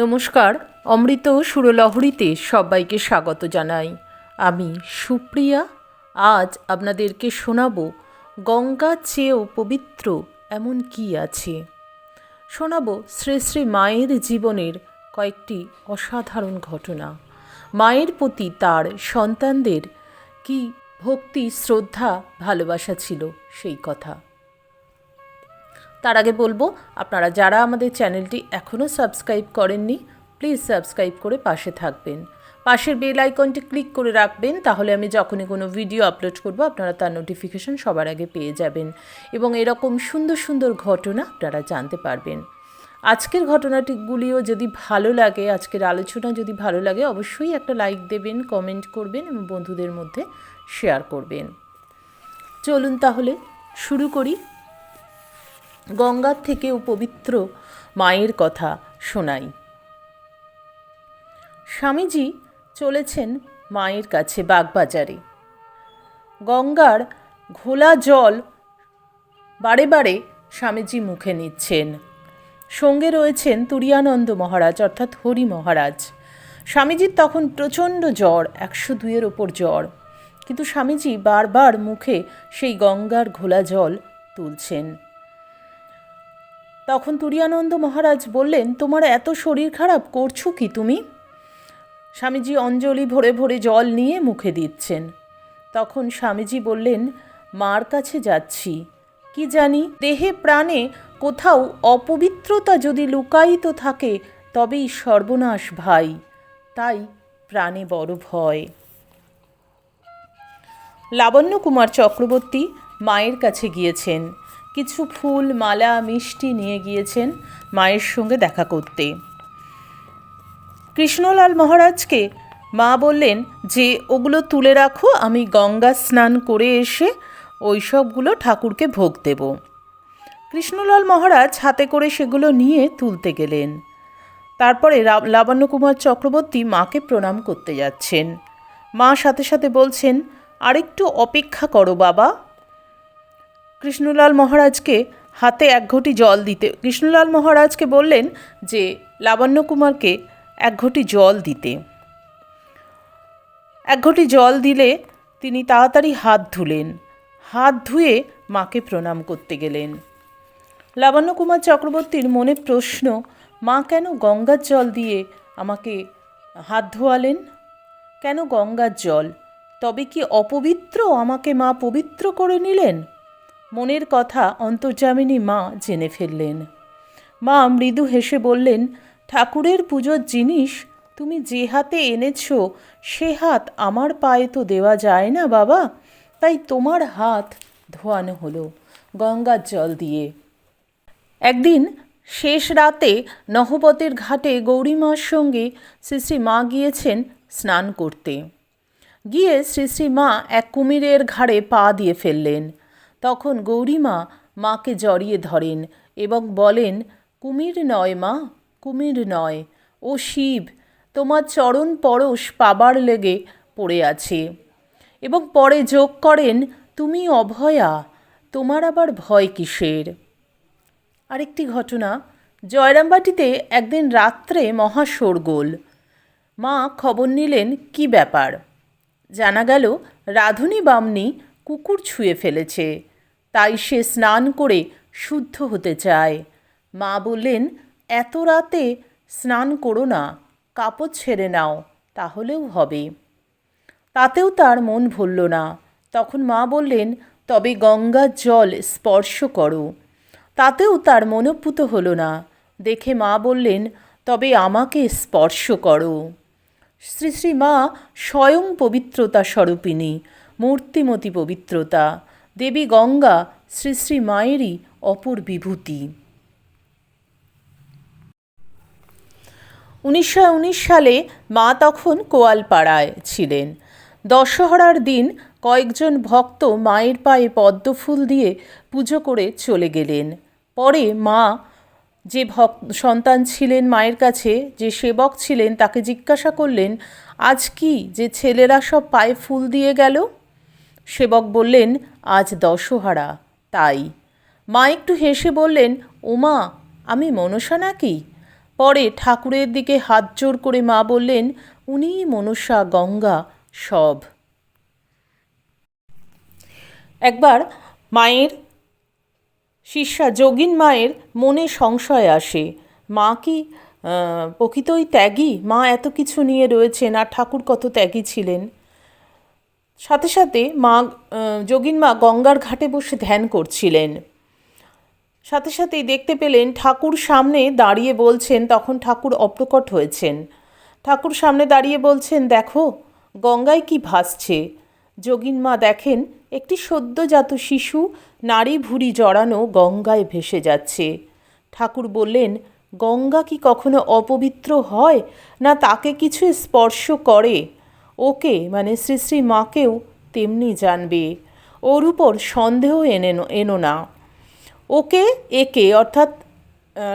নমস্কার, অমৃত সুরলহরীতে সবাইকে স্বাগত জানাই। আমি সুপ্রিয়া, আজ আপনাদেরকে শোনাব গঙ্গা চেয়েও পবিত্র এমন কি আছে? শোনাব শ্রী শ্রী মায়ের জীবনের কয়েকটি অসাধারণ ঘটনা। মায়ের প্রতি তার সন্তানদের কি ভক্তি, শ্রদ্ধা, ভালোবাসা ছিল সেই কথা? তার আগে বলব, আপনারা যারা আমাদের চ্যানেলটি এখনও সাবস্ক্রাইব করেননি, প্লিজ সাবস্ক্রাইব করে পাশে থাকবেন। পাশের বেল আইকনটি ক্লিক করে রাখবেন, তাহলে আমি যখনই কোনো ভিডিও আপলোড করব, আপনারা তার নোটিফিকেশন সবার আগে পেয়ে যাবেন এবং এরকম সুন্দর সুন্দর ঘটনা আপনারা জানতে পারবেন। আজকের ঘটনাটিগুলিও যদি ভালো লাগে, আজকের আলোচনা যদি ভালো লাগে, অবশ্যই একটা লাইক দেবেন, কমেন্ট করবেন এবং বন্ধুদের মধ্যে শেয়ার করবেন। চলুন তাহলে শুরু করি। গঙ্গার থেকেও পবিত্র মায়ের কথা শোনাই। স্বামীজি চলেছেন মায়ের কাছে বাগবাজারে। গঙ্গার ঘোলা জল বারে বারে স্বামীজি মুখে নিচ্ছেন। সঙ্গে রয়েছেন তুরিয়ানন্দ মহারাজ, অর্থাৎ হরি মহারাজ। স্বামীজির তখন প্রচণ্ড জ্বর, একশো দুইয়ের ওপর জ্বর। কিন্তু স্বামীজি বারবার মুখে সেই গঙ্গার ঘোলা জল তুলছেন। তখন তুরিয়ানন্দ মহারাজ বললেন, তোমার এত শরীর খারাপ, করছ কি তুমি? স্বামীজি অঞ্জলি ভরে ভরে জল নিয়ে মুখে দিচ্ছেন। তখন স্বামীজি বললেন, মার কাছে যাচ্ছি। কি জানি, দেহে, প্রাণে কোথাও অপবিত্রতা যদি লুকায়িত থাকে, তবেই সর্বনাশ ভাই। তাই প্রাণে বড় ভয়। লাবণ্য কুমার চক্রবর্তী মায়ের কাছে গিয়েছেন। কিছু ফুল, মালা, মিষ্টি নিয়ে গিয়েছেন মায়ের সঙ্গে দেখা করতে। কৃষ্ণলাল মহারাজকে মা বললেন, যে ওগুলো তুলে রাখো, আমি গঙ্গা স্নান করে এসে ওই সবগুলো ঠাকুরকে ভোগ দেব। কৃষ্ণলাল মহারাজ হাতে করে সেগুলো নিয়ে তুলতে গেলেন। তারপরে লাবণ্য কুমার চক্রবর্তী মাকে প্রণাম করতে যাচ্ছেন। মা সাথে সাথে বলছেন, আরেকটু অপেক্ষা করো বাবা। কৃষ্ণলাল মহারাজকে হাতে এক ঘটি জল দিতে, কৃষ্ণলাল মহারাজকে বললেন যে, লাবণ্য কুমারকে এক ঘটি জল দিতে। এক ঘটি জল দিলে তিনি তাড়াতাড়ি হাত ধুলেন। হাত ধুয়ে মাকে প্রণাম করতে গেলেন। লাবণ্য কুমার চক্রবর্তীর মনে প্রশ্ন, মা কেন গঙ্গার জল দিয়ে আমাকে হাত ধোয়ালেন? কেন গঙ্গার জল? তবে কি অপবিত্র আমাকে মা পবিত্র করে নিলেন? মনের কথা অন্তর্যামিনী মা জেনে ফেললেন। মা মৃদু হেসে বললেন, ঠাকুরের পুজোর জিনিস তুমি যে হাতে এনেছ, সে হাত আমার পায়ে তো দেওয়া যায় না বাবা। তাই তোমার হাত ধোয়ানো হলো গঙ্গার জল দিয়ে। একদিন শেষ রাতে নহবতের ঘাটে গৌরীমার সঙ্গে শ্রী শ্রী মা গিয়েছেন স্নান করতে। গিয়ে শ্রী শ্রী মা এক কুমিরের ঘাড়ে পা দিয়ে ফেললেন। তখন গৌরীমা মাকে জড়িয়ে ধরেন এবং বলেন, কুমির নয় মা, কুমির নয়। ও শিব, তোমার চরণ পরশ পাবার লেগে পড়ে আছে। এবং পরে যোগ করেন, তুমি অভয়া, তোমার আবার ভয় কিসের? আরেকটি ঘটনা, জয়রামবাটিতে একদিন রাত্রে মহা শোরগোল মা খবর নিলেন, কি ব্যাপার? জানা গেল, রাধুনী বামনি কুকুর ছুঁয়ে ফেলেছে। তাই সে স্নান করে শুদ্ধ হতে চায়। মা বললেন, এত রাতে স্নান করো না, কাপড় ছেড়ে নাও, তাহলেও হবে। তাতেও তার মন ভরল না। তখন মা বললেন, তবে গঙ্গার জল স্পর্শ করো। তাতেও তার মনোপুত হলো না। দেখে মা বললেন, তবে আমাকে স্পর্শ করো। শ্রী শ্রী মা স্বয়ং পবিত্রতা স্বরূপিণী, মূর্তিমতী পবিত্রতা। দেবী গঙ্গা, শ্রী শ্রী মায়েরই অপর বিভূতি। উনিশশো উনিশ সালে মা তখন কোয়ালপাড়ায় ছিলেন। দশহরার দিন কয়েকজন ভক্ত মায়ের পায়ে পদ্মফুল দিয়ে পুজো করে চলে গেলেন। পরে মা যে ভক সন্তান ছিলেন মায়ের কাছে, যে সেবক ছিলেন তাকে জিজ্ঞাসা করলেন, আজ কি যে ছেলেরা সব পায়ে ফুল দিয়ে গেল? সেবক বললেন, আজ দশহারা, তাই। মা একটু হেসে বললেন ওমা আমি মনসা নাকি? পরে ঠাকুরের দিকে হাত জোর করে মা বললেন উনিই মনসা, গঙ্গা, সব। একবার মায়ের শিষ্যা, যোগিন মায়ের মনে সংশয় আসে, মা কি প্রকৃতই ত্যাগী? মা এত কিছু নিয়ে রয়েছেন, আর ঠাকুর কত ত্যাগী ছিলেন? সাথে সাথে মা আহ, যোগিন মা গঙ্গার ঘাটে বসে ধ্যান করছিলেন। সাথে সাথেই দেখতে পেলেন ঠাকুর সামনে দাঁড়িয়ে বলছেন তখন ঠাকুর অপ্রকট হয়েছেন। ঠাকুর সামনে দাঁড়িয়ে বলছেন দেখো গঙ্গায় কি ভাসছে? যোগিন মা দেখেন একটি সদ্যজাত শিশু নারী ভুঁড়ি জড়ানো গঙ্গায় ভেসে যাচ্ছে। ঠাকুর বললেন গঙ্গা কি কখনো অপবিত্র হয় না তাকে কিছু স্পর্শ করে? ওকে মানে শ্রী শ্রী মাকেও তেমনি জানবে। ওর উপর সন্দেহ এনে এনো না। ওকে, একে, অর্থাৎ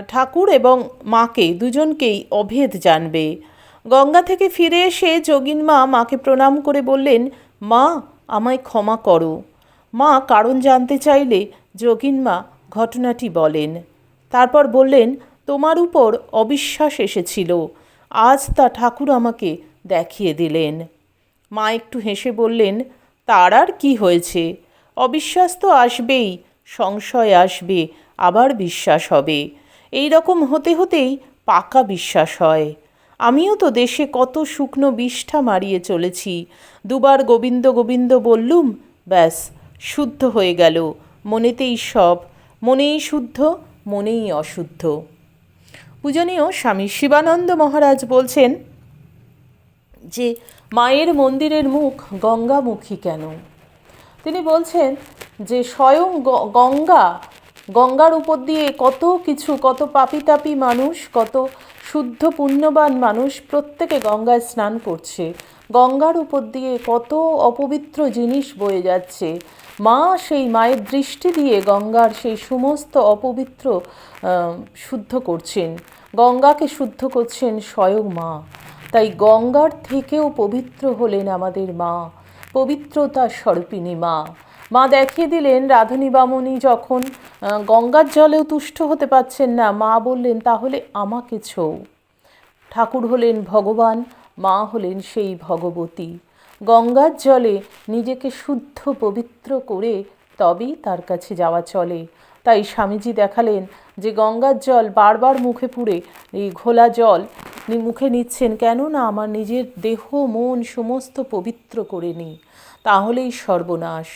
ঠাকুর এবং মাকে দুজনকেই অভেদ জানবে। গঙ্গা থেকে ফিরে এসে যোগিন মা মাকে প্রণাম করে বললেন, মা, আমায় ক্ষমা করো। মা কারণ জানতে চাইলে যোগিন মা ঘটনাটি বলেন। তারপর বললেন, তোমার উপর অবিশ্বাস এসেছিল। আজ তা ঠাকুর আমাকে দেখিয়ে দিলেন। মা একটু হেসে বললেন, তার আর কি হয়েছে? অবিশ্বাস তো আসবেই, সংশয় আসবে, আবার বিশ্বাস হবে। এই রকম হতে হতেই পাকা বিশ্বাস হয়। আমিও তো দেশে কত শুকনো বিষ্ঠা মারিয়ে চলেছি। দুবার গোবিন্দ গোবিন্দ বললুম, ব্যাস, শুদ্ধ হয়ে গেল, মনেতেই সব, মনেই শুদ্ধ, মনেই অশুদ্ধ। পূজনীয় স্বামী শিবানন্দ মহারাজ বলছেন, যে মায়ের মন্দিরের মুখ গঙ্গামুখী কেন? তিনি বলছেন যে স্বয়ং গঙ্গা, গঙ্গার উপর দিয়ে কত কিছু, কত পাপি তাপি মানুষ, কত শুদ্ধ পুণ্যবান মানুষ প্রত্যেকে গঙ্গায় স্নান করছে। গঙ্গার উপর দিয়ে কত অপবিত্র জিনিস বয়ে যাচ্ছে। মা সেই মায়ের দৃষ্টি দিয়ে গঙ্গার সেই সমস্ত অপবিত্র শুদ্ধ করছেন। গঙ্গাকে শুদ্ধ করছেন স্বয়ং মা। তাই গঙ্গার থেকেও পবিত্র হলেন আমাদের মা পবিত্রতার স্বরূপিণী মা। মা দেখিয়ে দিলেন রাধুনী বামুনি যখন গঙ্গার জলেও তুষ্ট হতে পারছেন না, মা বললেন, তাহলে আমাকে ছৌ। ঠাকুর হলেন ভগবান, মা হলেন সেই ভগবতী। গঙ্গার জলে নিজেকে শুদ্ধ, পবিত্র করে তবেই তার কাছে যাওয়া চলে। তাই স্বামীজি দেখালেন যে গঙ্গার জল বারবার মুখে পুড়ে, এই ঘোলা জল নি- মুখে নিচ্ছেন কেন না আমার নিজের দেহ, মন সমস্ত পবিত্র করে নিই। তাহলেই সর্বনাশ।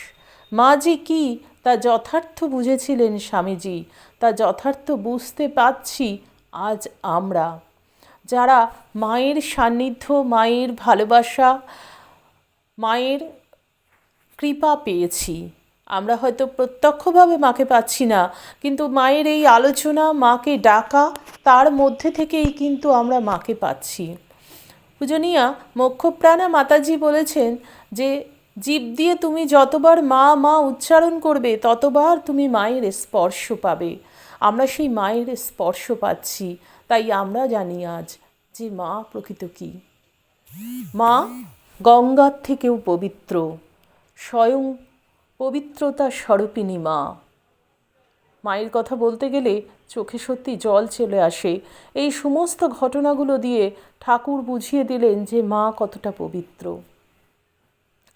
মা যে কি? তা যথার্থ বুঝেছিলেন স্বামীজি। তা যথার্থ বুঝতে পারছি আজ আমরা। যারা মায়ের সান্নিধ্য, মায়ের ভালোবাসা, মায়ের কৃপা পেয়েছি আমরা হয়তো প্রত্যক্ষভাবে মাকে পাচ্ছি না, কিন্তু মায়ের এই আলোচনা, মাকে ডাকা, তার মধ্যে থেকেই কিন্তু আমরা মাকে পাচ্ছি। পূজনীয়া, মোক্ষপ্রাণা মাতাজি বলেছেন যে, জীব দিয়ে তুমি যতবার মা মা উচ্চারণ করবে, ততবার তুমি মায়ের স্পর্শ পাবে। আমরা সেই মায়ের স্পর্শ পাচ্ছি, তাই আমরা জানি আজ যে মা প্রকৃত কী। মা গঙ্গার থেকেও পবিত্র, স্বয়ং পবিত্রতা স্বরূপিণী মা। মায়ের কথা বলতে গেলে চোখে সত্যি জল চলে আসে। এই সমস্ত ঘটনাগুলো দিয়ে ঠাকুর বুঝিয়ে দিলেন যে মা কতটা পবিত্র।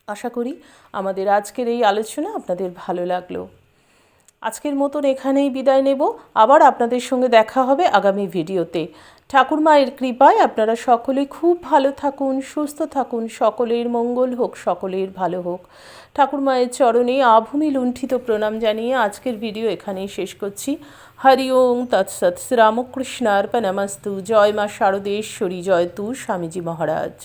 আশা করি আমাদের আজকের এই আলোচনা আপনাদের ভালো লাগল। আজকের মতন এখানেই বিদায় নেব। আবার আপনাদের সঙ্গে দেখা হবে আগামী ভিডিওতে। ঠাকুর মায়ের কৃপায় আপনারা সকলে খুব ভালো থাকুন, সুস্থ থাকুন, সকলের মঙ্গল হোক, সকলের ভালো হোক। ঠাকুর মায়ের চরণে আভূমি লুণ্ঠিত প্রণাম জানিয়ে আজকের ভিডিও এখানেই শেষ করছি। হরি ওং তৎসৎ শ্রীরামকৃষ্ণার্পণমস্তু। জয় মা শারদেশ্বরী, জয় তু স্বামীজি মহারাজ।